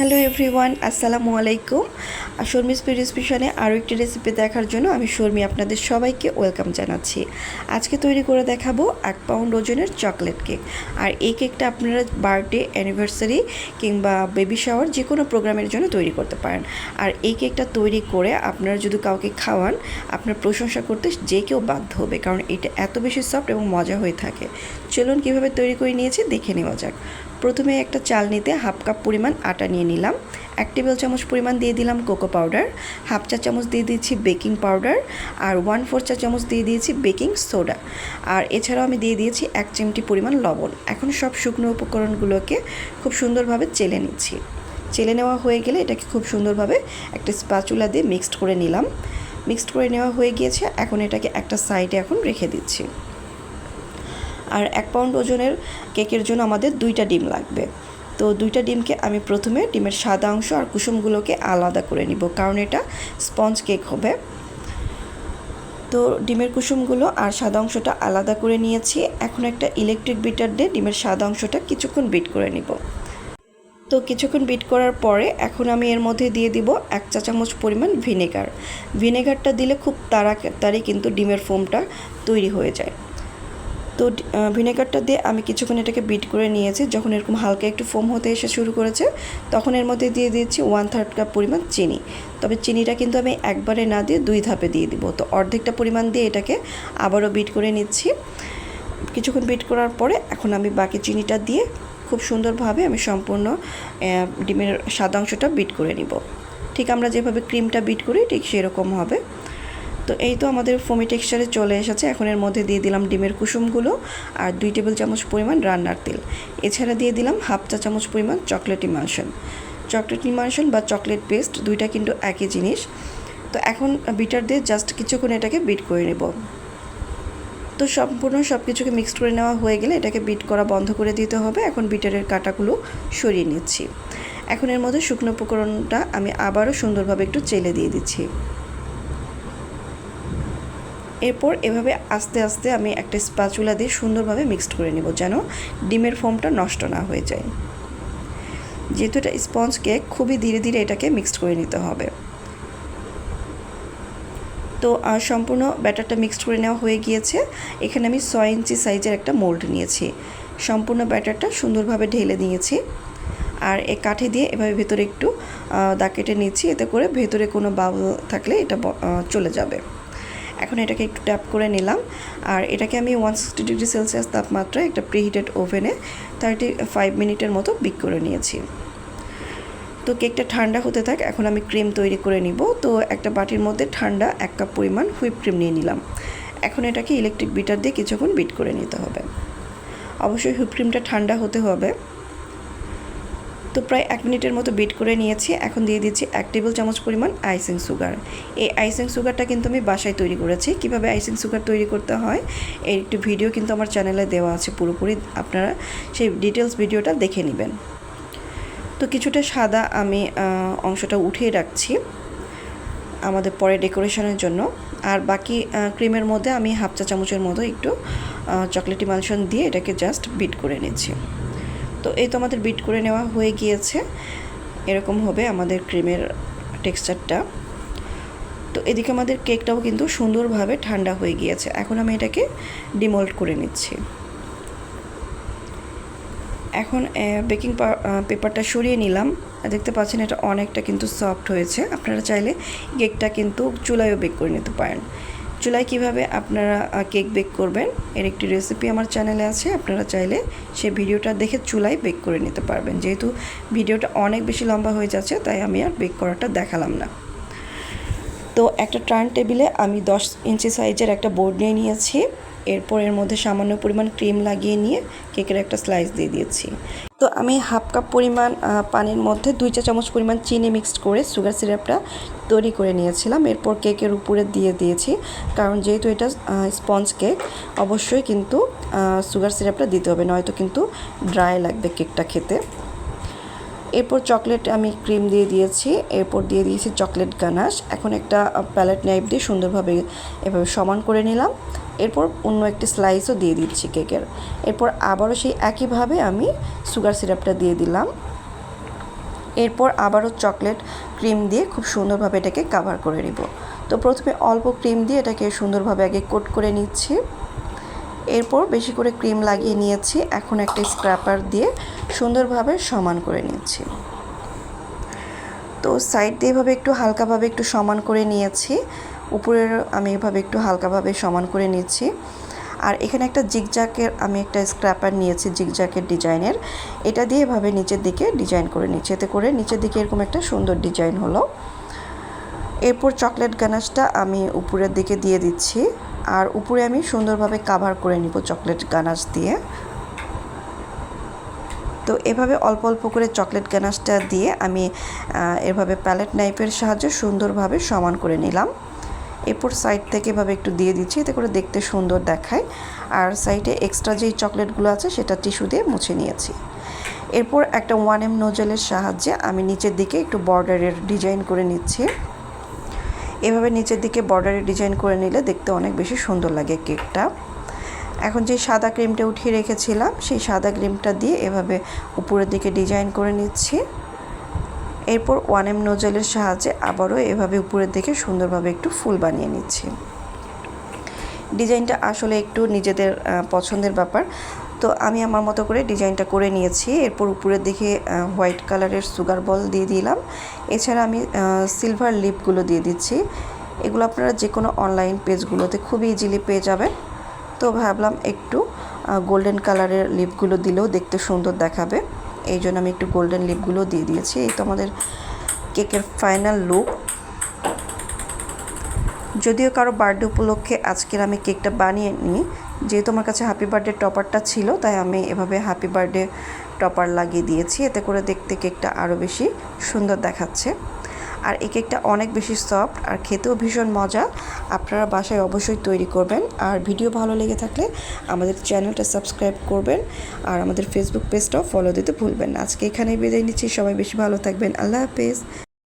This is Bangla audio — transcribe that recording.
হ্যালো এভরিওয়ান আসসালামু আলাইকুম শর্মিস রেসিপিশনে আরও একটি রেসিপি দেখার জন্য আমি শর্মি আপনাদের সবাইকে ওয়েলকাম জানাচ্ছি। আজকে তৈরি করে দেখাবো এক পাউন্ড ওজনের চকলেট কেক আর এই কেকটা আপনারা বার্থডে অ্যানিভার্সারি কিংবা বেবি শাওয়ার যে কোনো প্রোগ্রামের জন্য তৈরি করতে পারেন। আর এই কেকটা তৈরি করে আপনারা যদি কাউকে খাওয়ান, আপনার প্রশংসা করতে যে কেউ বাধ্য হবে, কারণ এটা এত বেশি সফট এবং মজা হয়ে থাকে। চলুন কীভাবে তৈরি করে নিয়েছি দেখে নেওয়া যাক। প্রথমে একটা চাল নিতে হাফ কাপ পরিমাণ আটা নিয়ে নিলাম। এক টেবিল চামচ পরিমাণ দিয়ে দিলাম কোকো পাউডার, হাফ চা চামচ দিয়ে দিয়েছি বেকিং পাউডার, আর ওয়ান ফোর চা চামচ দিয়ে দিয়েছি বেকিং সোডা। আর এছাড়াও আমি দিয়ে দিয়েছি এক চিমটি পরিমাণ লবণ। এখন সব শুকনো উপকরণগুলোকে খুব সুন্দরভাবে চেলে নিচ্ছি। চেলে নেওয়া হয়ে গেলে এটাকে খুব সুন্দরভাবে একটা স্পাচুলা দিয়ে মিক্সড করে নিলাম। মিক্সড করে নেওয়া হয়ে গিয়েছে, এখন এটাকে একটা সাইডে এখন রেখে দিচ্ছি। আর এক পাউন্ড ওজনের কেকের জন্য আমাদের দুইটা ডিম লাগবে। তো দুইটা ডিমকে আমি প্রথমে ডিমের সাদা অংশ আর কুসুমগুলোকে আলাদা করে নিব, কারণ এটা স্পঞ্জ কেক হবে। তো ডিমের কুসুমগুলো আর সাদা অংশটা আলাদা করে নিয়েছি। এখন একটা ইলেকট্রিক বিটার দিয়ে ডিমের সাদা অংশটা কিছুক্ষণ বিট করে নিব। তো কিছুক্ষণ বিট করার পরে এখন আমি এর মধ্যে দিয়ে দিব এক চা চামচ পরিমাণ ভিনেগার। ভিনেগারটা দিলে খুব তাড়াতাড়ি কিন্তু ডিমের ফোমটা তৈরি হয়ে যায়। তো ভিনেগারটা দিয়ে আমি কিছুক্ষণ এটাকে বিট করে নিয়েছি। যখন এরকম হালকা একটু ফোম হতে এসে শুরু করেছে, তখন এর মধ্যে দিয়ে দিয়েছি ওয়ান থার্ড কাপ পরিমাণ চিনি। তবে চিনিটা কিন্তু আমি একবারে না দিয়ে দুই ধাপে দিয়ে দিব। তো, অর্ধেকটা পরিমাণ দিয়ে এটাকে আবারও বিট করে নিচ্ছি। কিছুক্ষণ বিট করার পরে এখন আমি বাকি চিনিটা দিয়ে খুব সুন্দরভাবে আমি সম্পূর্ণ ডিমের সাদা অংশটা বিট করে নিব। ঠিক আমরা যেভাবে ক্রিমটা বিট করি, ঠিক সেরকম হবে। তো এই তো আমাদের ফোমি টেক্সচারে চলে এসেছে। এখন এর মধ্যে দিয়ে দিলাম ডিমের কুসুমগুলো আর দুই টেবিল চামচ পরিমাণ রান্নার তেল। এছাড়া দিয়ে দিলাম হাফ চা চামচ পরিমাণ চকলেট ইমালশন চকলেট ইমালশন বা চকলেট পেস্ট দুইটা কিন্তু একই জিনিস। তো এখন বিটার দিয়ে জাস্ট কিছুক্ষণ এটাকে বিট করে নেব। তো সম্পূর্ণ সব কিছুকে মিক্সড করে নেওয়া হয়ে গেলে এটাকে বিট করা বন্ধ করে দিতে হবে। এখন বিটারের কাটাগুলো সরিয়ে নিচ্ছি। এখন এর মধ্যে শুকনো উপকরণটা আমি আবারও সুন্দরভাবে একটু চেলে দিয়ে দিচ্ছি। এরপর এভাবে আস্তে আস্তে আমি একটা স্পাচুলা দিয়ে সুন্দরভাবে মিক্সড করে নেব যেন ডিমের ফোমটা নষ্ট না হয়ে যায়। যেহেতু এটা স্পঞ্জ কেক, খুবই ধীরে ধীরে এটাকে মিক্সড করে নিতে হবে। তো সম্পূর্ণ ব্যাটারটা মিক্সড করে নেওয়া হয়ে গিয়েছে। এখানে আমি ছয় ইঞ্চি সাইজের একটা মোল্ড নিয়েছি। সম্পূর্ণ ব্যাটারটা সুন্দরভাবে ঢেলে নিয়েছি। আর এ কাঠি দিয়ে এভাবে ভেতরে একটু দাগ কেটে নিচ্ছি এতে করে ভেতরে কোনো বাবল থাকলে এটা চলে যাবে। এখন এটাকে একটু ট্যাপ করে নিলাম। আর এটাকে আমি ওয়ান সিক্সটি ডিগ্রি সেলসিয়াস তাপমাত্রায় একটা প্রিহিটেড ওভেনে থার্টি ফাইভ মিনিটের মতো বিক করে নিয়েছি। তো কেকটা ঠান্ডা হতে থাক, এখন আমি ক্রিম তৈরি করে নিব। তো একটা বাটির মধ্যে ঠান্ডা এক কাপ পরিমাণ হুইপ ক্রিম নিয়ে নিলাম। এখন এটাকে ইলেকট্রিক বিটার দিয়ে কিছুক্ষণ বিট করে নিতে হবে। অবশ্যই হুইপ ক্রিমটা ঠান্ডা হতে হবে। তো প্রায় এক মিনিটের মতো বিট করে নিয়েছি। এখন দিয়ে দিচ্ছি এক টেবিল চামচ পরিমাণ আইসিং সুগার এই আইসিং সুগারটা কিন্তু আমি বাসায় তৈরি করেছি। কীভাবে আইসিং সুগার তৈরি করতে হয়, এর একটি ভিডিও কিন্তু আমার চ্যানেলে দেওয়া আছে পুরোপুরি। আপনারা সেই ডিটেলস ভিডিওটা দেখে নেবেন। তো কিছুটা সাদা আমি অংশটা উঠিয়ে রাখছি আমাদের পরে ডেকোরেশনের জন্য। আর বাকি ক্রিমের মধ্যে আমি হাফ চা চামচের মতো একটু চকলেটি মালসন দিয়ে এটাকে জাস্ট বিট করে নিচ্ছি। তো এই তো আমাদের বিট করে নেওয়া হয়ে গিয়েছে। এরকম হবে আমাদের ক্রিমের টেক্সচারটা তো এদিকে আমাদের কেকটাও কিন্তু সুন্দরভাবে ঠান্ডা হয়ে গিয়েছে। এখন আমি এটাকে ডিমোল্ড করে নিচ্ছি। এখন বেকিং পেপারটা সরিয়ে নিলাম। দেখতে পাচ্ছেন এটা অনেকটা কিন্তু সফট হয়েছে। আপনারা চাইলে কেকটা কিন্তু চুলায়ও বেক করে নিতে পারেন। চুলায় কীভাবে আপনারা কেক বেক করবেন, এর একটি রেসিপি আমার চ্যানেলে আছে, আপনারা চাইলে সেই ভিডিওটা দেখে চুলায় বেক করে নিতে পারবেন। যেহেতু ভিডিওটা অনেক বেশি লম্বা হয়ে যাচ্ছে, তাই আমি আর বেক করাটা দেখালাম না। তো একটা টার্ন টেবিলে আমি দশ ইঞ্চি সাইজের একটা বোর্ড নিয়ে নিয়েছি। এরপর এর মধ্যে সামান্য পরিমাণ ক্রিম লাগিয়ে নিয়ে কেকের একটা স্লাইস দিয়ে দিয়েছি। তো আমি হাফ কাপ পরিমাণ পানির মধ্যে দুই চা চামচ পরিমাণ চিনি মিক্সড করে সুগার সিরাপটা তৈরি করে নিয়েছিলাম। এরপর কেকের উপরে দিয়ে দিয়েছি। কারণ যেহেতু এটা স্পঞ্জ কেক অবশ্যই কিন্তু সুগার সিরাপটা দিতে হবে, নয়তো কিন্তু ড্রাই লাগবে কেকটা খেতে। এরপর চকলেট আমি ক্রিম দিয়ে দিয়েছি। এরপর দিয়ে দিয়েছি চকলেট গানাশ এখন একটা প্যালেট নাইফ দিয়ে সুন্দরভাবে এভাবে সমান করে নিলাম। এরপর অন্য একটি স্লাইসও দিয়ে দিচ্ছি কেকের এরপর আবারও সেই একইভাবে আমি সুগার সিরাপটা দিয়ে দিলাম। এরপর আবারও চকলেট ক্রিম দিয়ে খুব সুন্দরভাবে এটাকে কাভার করে নিব। তো প্রথমে অল্প ক্রিম দিয়ে এটাকে সুন্দরভাবে আগে কোট করে নিচ্ছি। এরপর বেশি করে ক্রিম লাগিয়ে নিয়েছি। এখন একটা স্ক্র্যাপার দিয়ে সুন্দরভাবে সমান করে নিচ্ছি। তো সাইড দিয়ে এভাবে একটু হালকাভাবে একটু সমান করে নিয়েছি। উপরের আমি এভাবে একটু হালকাভাবে সমান করে নিচ্ছি। আর এখানে একটা জিগজাকের আমি একটা স্ক্র্যাপার নিয়েছি জিগজাকের ডিজাইনের। এটা দিয়ে এভাবে নিচের দিকে ডিজাইন করে নিচ্ছি। এতে করে নিচের দিকে এরকম একটা সুন্দর ডিজাইন হলো। এরপর চকলেট গানাশটা আমি উপরের দিকে দিয়ে দিচ্ছি। আর উপরে আমি সুন্দরভাবে কাভার করে নিব চকলেট গানাশ দিয়ে। তো এভাবে অল্প অল্প করে চকলেট গানাশটা দিয়ে আমি এভাবে প্যালেট নাইফের সাহায্যে সুন্দরভাবে সমান করে নিলাম। এরপর সাইড থেকে এভাবে একটু দিয়ে দিচ্ছি, এতে করে দেখতে সুন্দর দেখায়। আর সাইডে এক্সট্রা যেই চকলেটগুলো আছে, সেটা টিস্যু দিয়ে মুছে নিয়েছি। এরপর একটা ওয়ান এম নোজেলের সাহায্যে আমি নিচের দিকে একটু বর্ডারের ডিজাইন করে নিচ্ছি। এভাবে নিচের দিকে বর্ডারের ডিজাইন করে নিলে দেখতে অনেক বেশি সুন্দর লাগে কেকটা এখন যে সাদা ক্রিমটা উঠিয়ে রেখেছিলাম, সেই সাদা ক্রিমটা দিয়ে এভাবে উপরের দিকে ডিজাইন করে নিচ্ছি। এরপর ওয়ান এম নোজেলের সাহায্যে আবারও এভাবে উপরের দিকে সুন্দরভাবে একটু ফুল বানিয়ে নিচ্ছি। ডিজাইনটা আসলে একটু নিজেদের পছন্দের ব্যাপার। তো আমি আমার মতো করে ডিজাইনটা করে নিয়েছি। এরপর উপরের দিকে হোয়াইট কালারের সুগার বল দিয়ে দিলাম। এছাড়া আমি সিলভার লিপগুলো দিয়ে দিচ্ছি। এগুলো আপনারা যে কোনো অনলাইন পেজগুলোতে খুবই ইজিলি পেয়ে যাবেন। তো ভাবলাম একটু গোল্ডেন কালারের লিপগুলো দিলেও দেখতে সুন্দর দেখাবে। এই জন্য আমি একটু গোল্ডেন লিপগুলো দিয়ে দিয়েছি। এই তো আমাদের কেকের ফাইনাল লুক যদিও কারও বার্থডে উপলক্ষে আজকের আমি কেকটা বানিয়ে নিই যেহেতু আমার কাছে হ্যাপি বার্থডে টপারটা ছিল, তাই আমি এভাবে হ্যাপি বার্থডে টপার লাগিয়ে দিয়েছি। এতে করে দেখতে কেকটা আরও বেশি সুন্দর দেখাচ্ছে। আর এই কেকটা অনেক বেশি সফট আর খেতেও ভীষণ মজা। আপনারা বাসায় অবশ্যই তৈরি করবেন। আর ভিডিও ভালো লেগে থাকলে আমাদের চ্যানেলটা সাবস্ক্রাইব করবেন। আর আমাদের ফেসবুক পেজটাও ফলো দিতে ভুলবেন না। আজকে এখানেই বিদায় নিচ্ছি। সবাই বেশি ভালো থাকবেন। আল্লাহ হাফেজ।